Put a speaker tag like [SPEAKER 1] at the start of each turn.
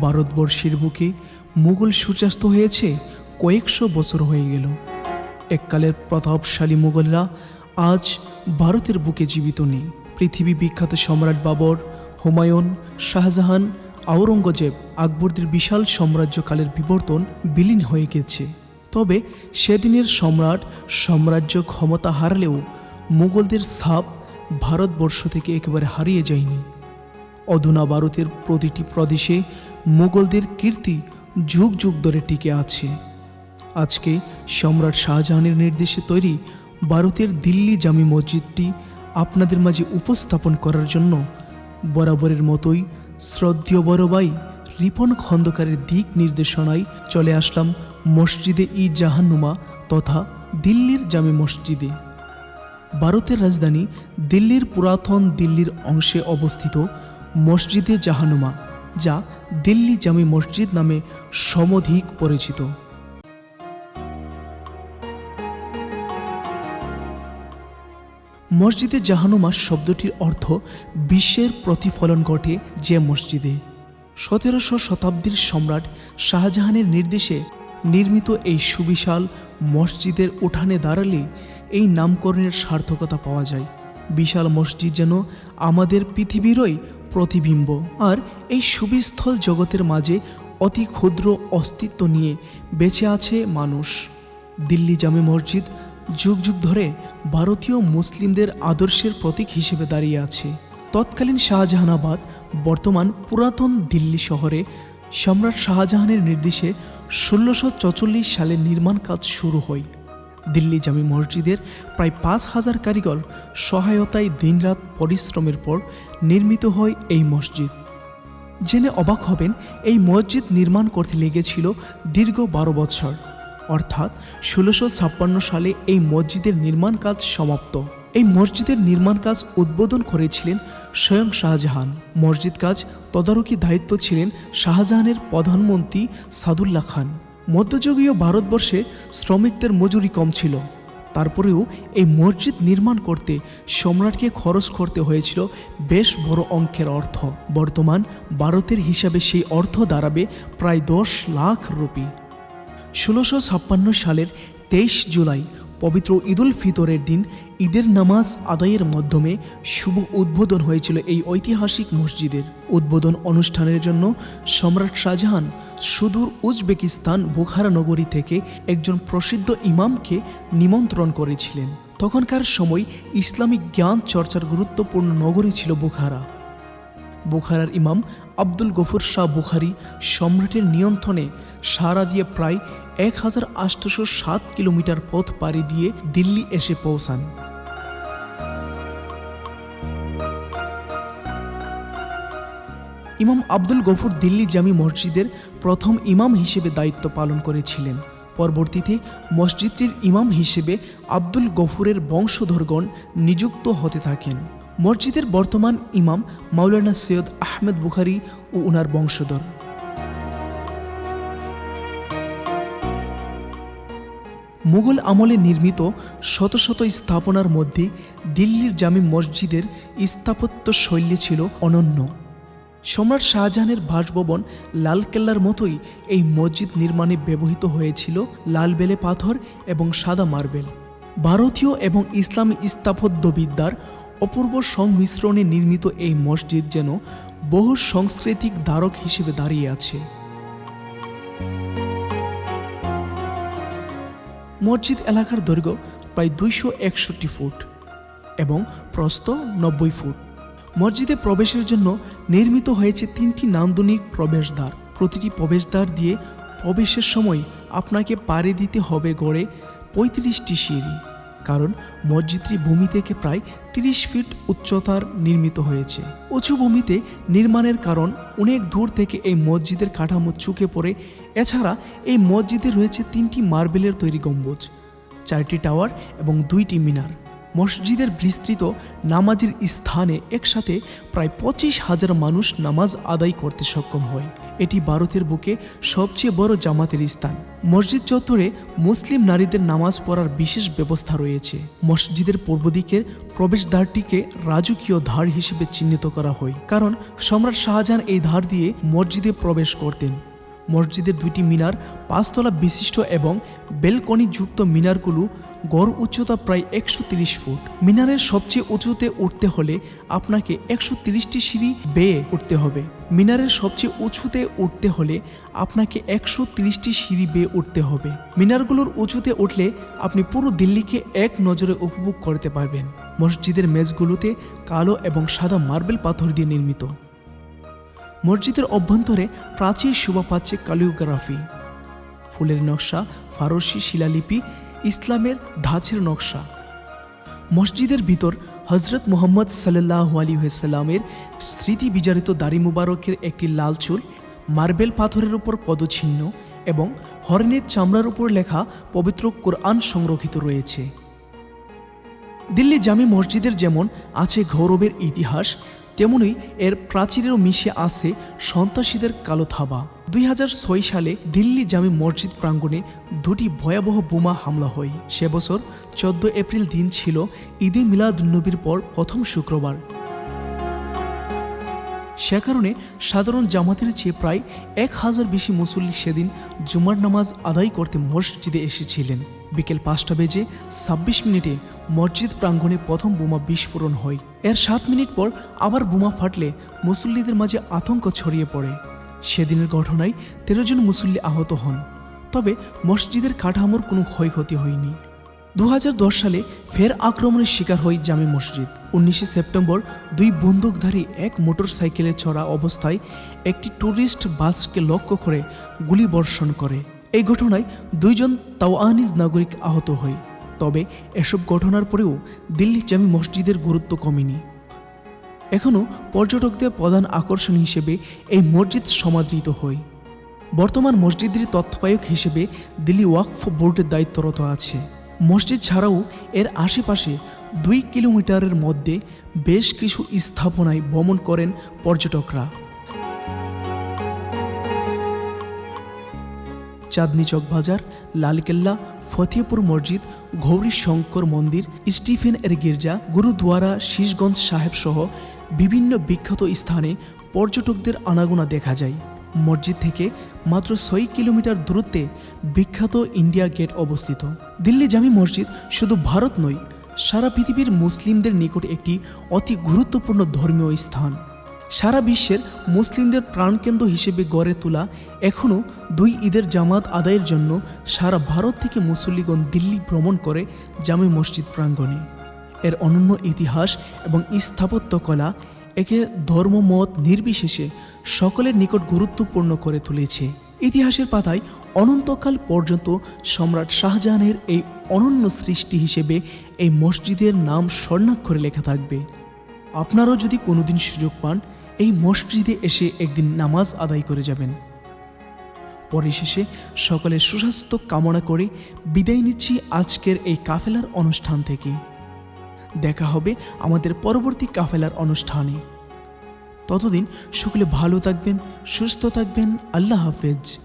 [SPEAKER 1] ভারতবর্ষের বুকে মুঘল সূর্যাস্ত হয়েছে কয়েকশো বছর হয়ে গেল। এককালের প্রতাপশালী মুঘলরা আজ ভারতের বুকে জীবিত নেই। পৃথিবী বিখ্যাত সম্রাট বাবর, হুমায়ুন, শাহজাহান আওরঙ্গজেব আকবরদের বিশাল সাম্রাজ্যকালের বিবর্তন বিলীন হয়ে গেছে। তবে সেদিনের সম্রাট সাম্রাজ্য ক্ষমতা হারলেও মুঘলদের ছাপ ভারতবর্ষ থেকে একেবারে হারিয়ে যায়নি। অধুনা ভারতের প্রতিটি প্রদেশে মুঘলদের কীর্তি যুগ যুগ ধরে টিকে আছে। আজকে সম্রাট শাহজাহানের নির্দেশে তৈরি ভারতের দিল্লি জামি মসজিদটি আপনাদের মাঝে উপস্থাপন করার জন্য বরাবরের মতোই শ্রদ্ধেয় বড় ভাই রিপন খন্দকারের দিক নির্দেশনায় চলে আসলাম মসজিদে ই জাহান্নুমা তথা দিল্লির জামে মসজিদে। ভারতের রাজধানী দিল্লির পুরাতন দিল্লির অংশে অবস্থিত মসজিদে জাহানুমা যা দিল্লি জামি মসজিদ নামে সমধিক পরিচিত। মসজিদে জাহানুমা শব্দটির অর্থ বিশ্বের প্রতিফলন ঘটে যে মসজিদে। সতেরোশো শতাব্দীর সম্রাট শাহজাহানের নির্দেশে নির্মিত এই সুবিশাল মসজিদের উঠানে দাঁড়ালে এই নামকরণের সার্থকতা পাওয়া যায়। বিশাল মসজিদ যেন আমাদের পৃথিবীরই প্রতিবিম্ব। আর এই সুবিস্থল জগতের মাঝে অতি ক্ষুদ্র অস্তিত্ব নিয়ে বেঁচে আছে মানুষ। দিল্লি জামে মসজিদ যুগ যুগ ধরে ভারতীয় মুসলিমদের আদর্শের প্রতীক হিসেবে দাঁড়িয়ে আছে। তৎকালীন শাহজাহানাবাদ, বর্তমান পুরাতন দিল্লি শহরে সম্রাট শাহজাহানের নির্দেশে ষোলোশো সালে নির্মাণ কাজ শুরু হয়। দিল্লি জামি মসজিদের প্রায় পাঁচ হাজার কারিগর সহায়তায় দিনরাত পরিশ্রমের পর নির্মিত হয় এই মসজিদ। জেনে অবাক হবেন, এই মসজিদ নির্মাণ করতে লেগেছিল দীর্ঘ বারো বছর। অর্থাৎ ষোলোশো ছাপ্পান্ন সালে এই মসজিদের নির্মাণ কাজ সমাপ্ত। এই মসজিদের নির্মাণ কাজ উদ্বোধন করেছিলেন স্বয়ং শাহজাহান। মসজিদ কাজ তদারকি দায়িত্ব ছিলেন শাহজাহানের প্রধানমন্ত্রী সাদুল্লাহ খান। মধ্যযুগীয় ভারতবর্ষে শ্রমিকদের মজুরি কম ছিল। তারপরেও এই মসজিদ নির্মাণ করতে সম্রাটকে খরচ করতে হয়েছিল বেশ বড় অঙ্কের অর্থ। বর্তমান ভারতের হিসাবে সেই অর্থ দাঁড়াবে প্রায় দশ লাখ রুপি। ষোলোশো ছাপ্পান্ন সালের তেইশ জুলাই পবিত্র ঈদুল ফিতরের দিন ঈদের নামাজ আদায়ের মাধ্যমে শুভ উদ্বোধন হয়েছিল এই ঐতিহাসিক মসজিদের। উদ্বোধন অনুষ্ঠানের জন্য সম্রাট শাহজাহান সুদূর উজবেকিস্তান বুখারা নগরী থেকে একজন প্রসিদ্ধ ইমামকে নিমন্ত্রণ করেছিলেন। তখনকার সময় ইসলামিক জ্ঞান চর্চার গুরুত্বপূর্ণ নগরী ছিল বুখারা। বুখারার ইমাম আব্দুল গফুর শাহ বুখারি সম্রাটের নিয়ন্ত্রণে সারা দিয়ে প্রায় এক হাজার আটশোশো সাত কিলোমিটার পথ পাড়ি দিয়ে দিল্লি এসে পৌঁছান। ইমাম আব্দুল গফুর দিল্লি জামি মসজিদের প্রথম ইমাম হিসেবে দায়িত্ব পালন করেছিলেন। পরবর্তীতে মসজিদটির ইমাম হিসেবে আব্দুল গফুরের বংশধরগণ নিযুক্ত হতে থাকেন। মসজিদের বর্তমান ইমাম মাওলানা সৈয়দ আহমেদ বুখারি ও উনার বংশধর। মুঘল আমলে নির্মিত শত শত স্থাপনার মধ্যে দিল্লির জামি মসজিদের স্থাপত্য শৈলী ছিল অনন্য। সম্রাট শাহজাহানের বাসভবন লালকেল্লার মতোই এই মসজিদ নির্মাণে ব্যবহৃত হয়েছিল লাল বেলে পাথর এবং সাদা মার্বেল। ভারতীয় এবং ইসলামী স্থাপত্যবিদ্যার অপূর্ব সংমিশ্রণে নির্মিত এই মসজিদ যেন বহু সাংস্কৃতিক ধারক হিসেবে দাঁড়িয়ে আছে। মসজিদ এলাকার দৈর্ঘ্য প্রায় দুইশো একষট্টি ফুট এবং প্রস্থ নব্বই ফুট। মসজিদে প্রবেশের জন্য নির্মিত হয়েছে তিনটি নান্দনিক প্রবেশদ্বার। প্রতিটি প্রবেশদ্বার দিয়ে প্রবেশের সময় আপনাকে পাড়ি দিতে হবে গড়ে পঁয়ত্রিশটি সিঁড়ি। কারণ মসজিদটি ভূমি থেকে প্রায় তিরিশ ফিট উচ্চতার নির্মিত হয়েছে। উঁচু ভূমিতে নির্মাণের কারণ অনেক দূর থেকে এই মসজিদের কাঠামো চুকে পড়ে। এছাড়া এই মসজিদে রয়েছে তিনটি মার্বেলের তৈরি গম্বুজ, চারটি টাওয়ার এবং দুইটি মিনার। মসজিদের বিস্তৃত নামাজের স্থানে একসাথে প্রায় পঁচিশ হাজার মানুষ নামাজ আদায় করতে সক্ষম হয়। এটি ভারতের বুকে সবচেয়ে বড় জামাতের স্থান। মসজিদ চত্বরে মুসলিম নারীদের নামাজ পড়ার বিশেষ ব্যবস্থা রয়েছে। মসজিদের পূর্ব দিকের প্রবেশদ্বারটিকে রাজকীয় ধার হিসেবে চিহ্নিত করা হয়, কারণ সম্রাট শাহজাহান এই ধার দিয়ে মসজিদে প্রবেশ করতেন। মসজিদের দুইটি মিনার, পাঁচতলা বিশিষ্ট এবং বেলকনি যুক্ত মিনারগুলো গড় উচ্চতা প্রায় একশো ফুট। মিনারের সবচেয়ে উঁচুতে উঠতে হলে আপনাকে একশো তিরিশটি সিঁড়ি বেয়ে উঠতে হবে। মিনারের সবচেয়ে উঁচুতে উঠতে হলে আপনাকে একশো তিরিশটি সিঁড়ি বেয়ে উঠতে হবে। মিনারগুলোর উঁচুতে উঠলে আপনি পুরো দিল্লিকে এক নজরে উপভোগ করতে পারবেন। মসজিদের মেজগুলোতে কালো এবং সাদা মার্বেল পাথর দিয়ে নির্মিত। মসজিদের অভ্যন্তরে প্রাচীর শোভা পাচ্ছে কালিওগ্রাফি। ফুলের নকশা, ফারসি শিলালিপি, ইসলামের ধাঁচের নকশা। মসজিদের ভিতর হজরত মোহাম্মদ সাল্লাহ আলী সাল্লামের স্মৃতি বিজারিত দাড়ি মুবারকের একটি লাল চুল, মার্বেল পাথরের উপর পদচিহ্ন এবং হর্নের চামড়ার উপর লেখা পবিত্র কোরআন সংরক্ষিত রয়েছে। দিল্লি জামি মসজিদের যেমন আছে গৌরবের ইতিহাস তেমনি এর প্রাচীরেও মিশে আছে সন্ত্রাসীদের কালো থাবা। দুই হাজার ছয় সালে দিল্লি জামি মসজিদ প্রাঙ্গণে দুটি ভয়াবহ বোমা হামলা হয়। সে বছর চোদ্দ এপ্রিল দিন ছিল, ঈদে মিলাদ নবীর পর প্রথম শুক্রবার। সে কারণে সাধারণ জামাতের চেয়ে প্রায় এক হাজার বেশি মুসল্লি সেদিন জুমার নামাজ আদায় করতে মসজিদে এসেছিলেন। বিকেল পাঁচটা বেজে ছাব্বিশ মিনিটে মসজিদ প্রাঙ্গণে প্রথম বোমা বিস্ফোরণ হয়। এর সাত মিনিট পর আবার বোমা ফাটলে মুসল্লিদের মাঝে আতঙ্ক ছড়িয়ে পড়ে। সেদিনের ঘটনায় তেরো জন মুসল্লি আহত হন। তবে মসজিদের কাঠামোর কোনো ক্ষয়ক্ষতি হয়নি। দু হাজার দশ সালে ফের আক্রমণের শিকার হয় জামে মসজিদ। উনিশে সেপ্টেম্বর দুই বন্দুকধারী এক মোটরসাইকেলে চড়া অবস্থায় একটি ট্যুরিস্ট বাসকে লক্ষ্য করে গুলি বর্ষণ করে। এই ঘটনায় দুইজন তাওয়ানিজ নাগরিক আহত হয়। তবে এসব ঘটনার পরেও দিল্লি জামি মসজিদের গুরুত্ব কমেনি। এখনও পর্যটকদের প্রধান আকর্ষণ হিসেবে এই মসজিদ সমাদৃত হয়। বর্তমান মসজিদের তত্ত্বাবধায়ক হিসেবে দিল্লি ওয়াকফ বোর্ডের দায়িত্বরত আছে। মসজিদ ছাড়াও এর আশেপাশে দুই কিলোমিটারের মধ্যে বেশ কিছু স্থাপনায় ভ্রমণ করেন পর্যটকরা। চাঁদনি চক বাজার, লালকেল্লা ফতেপুর মসজিদ, গৌরী শঙ্কর মন্দির, স্টিফেন এর গির্জা, গুরুদুয়ারা, শীষগঞ্জ সাহেব সহ বিভিন্ন বিখ্যাত স্থানে পর্যটকদের আনাগোনা দেখা যায়। মসজিদ থেকে মাত্র ছয় কিলোমিটার দূরত্বে বিখ্যাত ইন্ডিয়া গেট অবস্থিত। দিল্লি জামি মসজিদ শুধু ভারত নয়, সারা পৃথিবীর মুসলিমদের নিকট একটি অতি গুরুত্বপূর্ণ ধর্মীয় স্থান। সারা বিশ্বের মুসলিমদের প্রাণকেন্দ্র হিসেবে গড়ে তোলা এখনও দুই ঈদের জামাত আদায়ের জন্য সারা ভারত থেকে মুসল্লিগণ দিল্লি ভ্রমণ করে জামে মসজিদ প্রাঙ্গণে। এর অনন্য ইতিহাস এবং স্থাপত্য কলা একে ধর্মমত নির্বিশেষে সকলের নিকট গুরুত্বপূর্ণ করে তুলেছে। ইতিহাসের পাতায় অনন্তকাল পর্যন্ত সম্রাট শাহজাহানের এই অনন্য সৃষ্টি হিসেবে এই মসজিদের নাম স্বর্ণাক্ষরে লেখা থাকবে। আপনারাও যদি কোনোদিন সুযোগ পান, এই মসজিদে এসে একদিন নামাজ আদায় করে যাবেন। পরিশেষে সকলের সুস্বাস্থ্য কামনা করে বিদায় নিচ্ছি আজকের এই কাফেলার অনুষ্ঠান থেকে। দেখা হবে আমাদের পরবর্তী কাফেলার অনুষ্ঠানে। ততদিন সকলে ভালো থাকবেন সুস্থ থাকবেন আল্লাহ হাফেজ।